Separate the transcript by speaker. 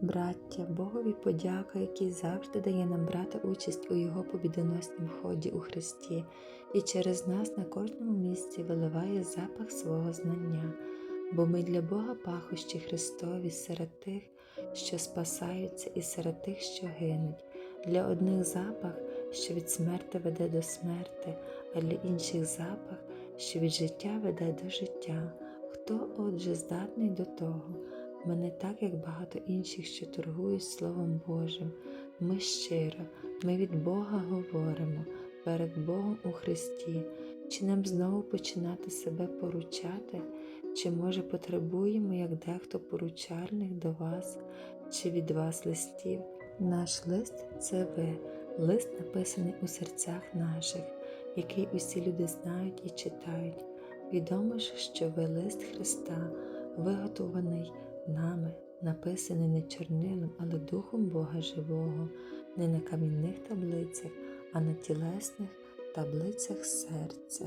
Speaker 1: Браття, Богові подяка, який завжди дає нам брати участь у Його побідоноснім ході у Христі, і через нас на кожному місці виливає запах свого знання, бо ми для Бога пахощі Христові серед тих, що спасаються, і серед тих, що гинуть. Для одних запах, що від смерти веде до смерти, а для інших запах, що від життя веде до життя. Хто отже здатний до того? Ми не так, як багато інших, що торгують Словом Божим. Ми щиро, ми від Бога говоримо перед Богом у Христі. Чи нам знову починати себе поручати? Чи може потребуємо, як дехто поручальних до вас, чи від вас листів? Наш лист це ви, лист написаний у серцях наших, який усі люди знають і читають. Відомо ж, що ви лист Христа, виготований нами, написаний не чорнилом, але Духом Бога Живого, не на камінних таблицях, а на тілесних таблицях серця.